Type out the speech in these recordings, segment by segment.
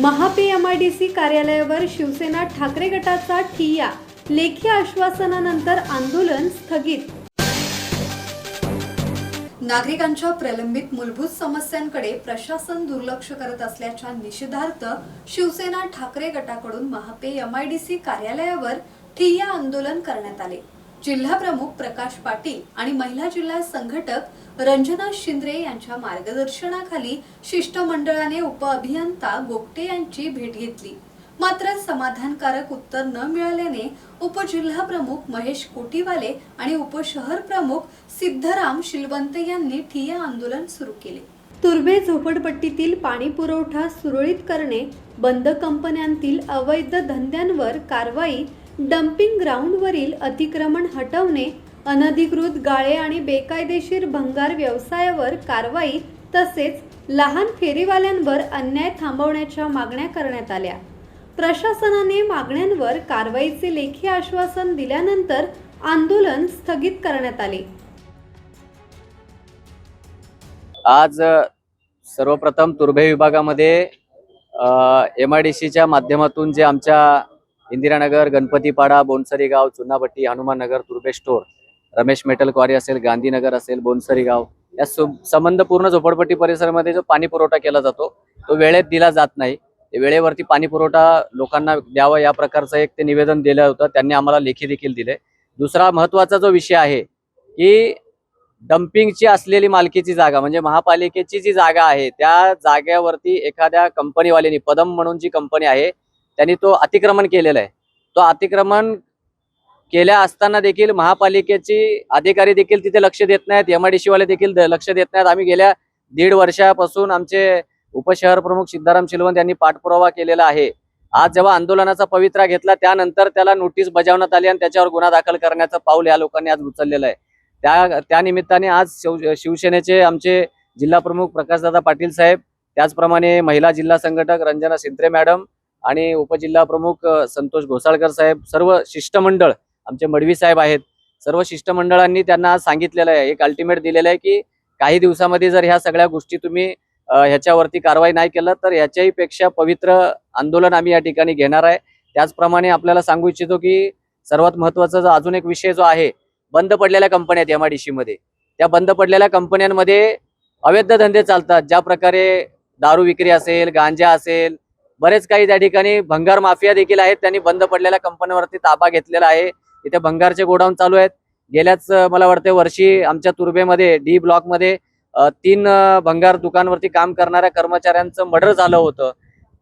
महापीएमआयडीसी कार्यालयावर शिवसेना ठाकरे गटाचा ठिय्या लेखी आश्वासनानंतर आंदोलन स्थगित. नागरिकांच्या प्रलंबित मूलभूत समस्यांकडे प्रशासन दुर्लक्ष करत असल्याच्या निषेधार्थ शिवसेना ठाकरे गटाकडून महापे एमआयडीसी कार्यालयावर ठिय्या आंदोलन करण्यात आले. जिल्हा प्रमुख प्रकाश पाटील आणि महिला जिल्हा संघटक रंजना शिंद्रे यांच्या मार्गदर्शनाखाली शिष्टमंडळाने उपअभियंता गोपटे यांची भेट घेतली. मात्र समाधानकारक उत्तर न मिळाल्याने उपजिल्हा प्रमुख महेश कोटीवाले आणि उपशहर प्रमुख सिद्धराम शिलवंत यांनी ठिय्या आंदोलन सुरू केले. तुर्भे झोपडपट्टीतील पाणी पुरवठा सुरळीत करणे बंद कंपन्यांतील अवैध धंद्यांवर कारवाई डम्पिंग ग्राउंडवरील अतिक्रमण हटवणे अनधिकृत गाळे आणि बेकायदेशीर भंगार व्यवसायावर कारवाई तसेच लहान फेरीवाल्यांवर अन्याय थांबवण्याच्या मागण्या करण्यात आल्या. प्रशासनाने मागण्यांवर कारवाईचे लेखी आश्वासन दिल्यानंतर आंदोलन स्थगित करण्यात आले. आज सर्वप्रथम तुर्भे विभागामध्ये एम आय डी सीच्या माध्यमातून जे आमच्या इंदिरानगर गणपतीपाडा बोनसरी गाव Chunabhatti Hanumannagar Turbhe store Ramesh metal quarry असेल गांधीनगर असेल बोनसरी गाव या सु- संबंधपूर्ण झोपडपट्टी परिसरामध्ये जो पाणी पुरवठा केला जातो तो वेळेत दिला जात नाही. वेळेवरती पाणी पुरवठा लोकांना द्यावा या प्रकारचं एक ते निवेदन दिलं होतं. त्यांनी आम्हाला लेखी देखील दिले. दुसरा महत्त्वाचा जो विषय आहे की डम्पिंगची असलेली मालकीची जागा म्हणजे महापालिकेची जी जागा आहे त्या जागेवरती एखाद्या कंपनीवाल्यानी पदम म्हणून जी कंपनी आहे त्यांनी तो अतिक्रमण केलेला आहे. तो अतिक्रमण केल्या असताना देखील महापालिकेची अधिकारी देखील तिथे लक्ष देत नाहीत. एमआयडीसी वाले देखील द- लक्ष देत नाहीत. आम्ही गेल्या दीड वर्षापासून आमचे उपशहर प्रमुख सिद्धाराम शिलवंत यांनी पाठपुरावा केलेला आहे. आज जेव्हा आंदोलनाचा पवित्रा घेतला त्यानंतर त्याला नोटीस बजावण्यात आली आणि त्याच्यावर गुन्हा दाखल करण्याचं पाऊल या लोकांनी आज उचललेलं आहे. त्या त्या निमित्ताने आज शिव शिवसेनेचे आमचे जिल्हा प्रमुख प्रकाशदादा पाटील साहेब त्याचप्रमाणे महिला जिल्हा संघटक रंजना सिंत्रे मॅडम आणि उपजिल्हा प्रमुख संतोष घोसाळकर साहेब सर्व शिष्टमंडळ आमचे मडवी साहेब आहेत. सर्व शिष्टमंडळांनी त्यांना आज सांगितलेलं आहे. एक अल्टिमेट दिलेलं आहे की काही दिवसामध्ये जर ह्या सगळ्या गोष्टी तुम्ही ह्याच्यावरती कारवाई नाही केलं तर ह्याच्याही पेक्षा पवित्र आंदोलन आम्ही या ठिकाणी घेणार आहे. त्याचप्रमाणे आपल्याला सांगू इच्छितो की सर्वात महत्त्वाचा जो अजून एक विषय जो आहे बंद पडलेल्या कंपन्या आहेत एमआयडीसी मध्ये. त्या बंद पडलेल्या कंपन्यांमध्ये अवैध धंदे चालतात. ज्या प्रकारे दारू विक्री असेल गांजा असेल बरेच काही त्या ठिकाणी भंगार माफिया देखील आहेत. त्यांनी बंद पडलेल्या कंपन्यांवरती ताबा घेतलेला आहे. इथे भंगारचे गोडाऊन चालू आहेत. गेल्याच मला वाटते वर्षी आमच्या तुर्बेमध्ये डी ब्लॉकमध्ये तीन भंगार दुकानवरती काम करणाऱ्या कर्मचाऱ्यांचं मर्डर झालं होतं.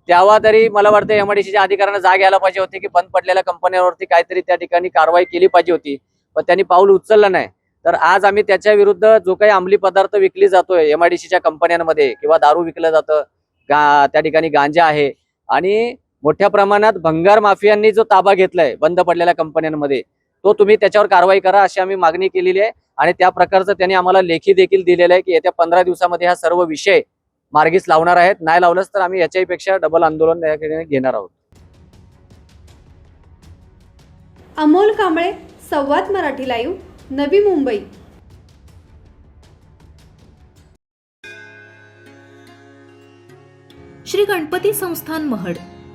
तेव्हा तरी मला वाटतं एमआयडीसीच्या अधिकाऱ्यांना जाग यायला पाहिजे होती की बंद पडलेल्या कंपन्यांवरती काहीतरी त्या ठिकाणी कारवाई केली पाहिजे होती. पण त्यांनी पाऊल उचललं नाही. तर आज आम्ही त्याच्या विरुद्ध जो काही अंमली पदार्थ विकली जातोय एमआयडीसीच्या कंपन्यांमध्ये किंवा दारू विकलं जातं गा त्या ठिकाणी गांजा आहे. आणि मोठ्या प्रमाणात भंगार माफियांनी जो ताबा घेतलाय बंद पडलेल्या कंपन्यांमध्ये तो तुम्ही त्याच्यावर कारवाई करा अशी आम्ही मागणी केलेली आहे. आणि त्या प्रकारचं त्यांनी आम्हाला लेखी देखील दिलेलं आहे की येत्या पंधरा दिवसामध्ये हा सर्व विषय मार्गीस लावणार आहेत. नाही लावलंच तर आम्ही याच्याही पेक्षा डबल आंदोलन घेणार आहोत. अमोल कांबळे संवाद मराठी लाईव्ह नवी मुंबई. श्री गणपती संस्थान महड.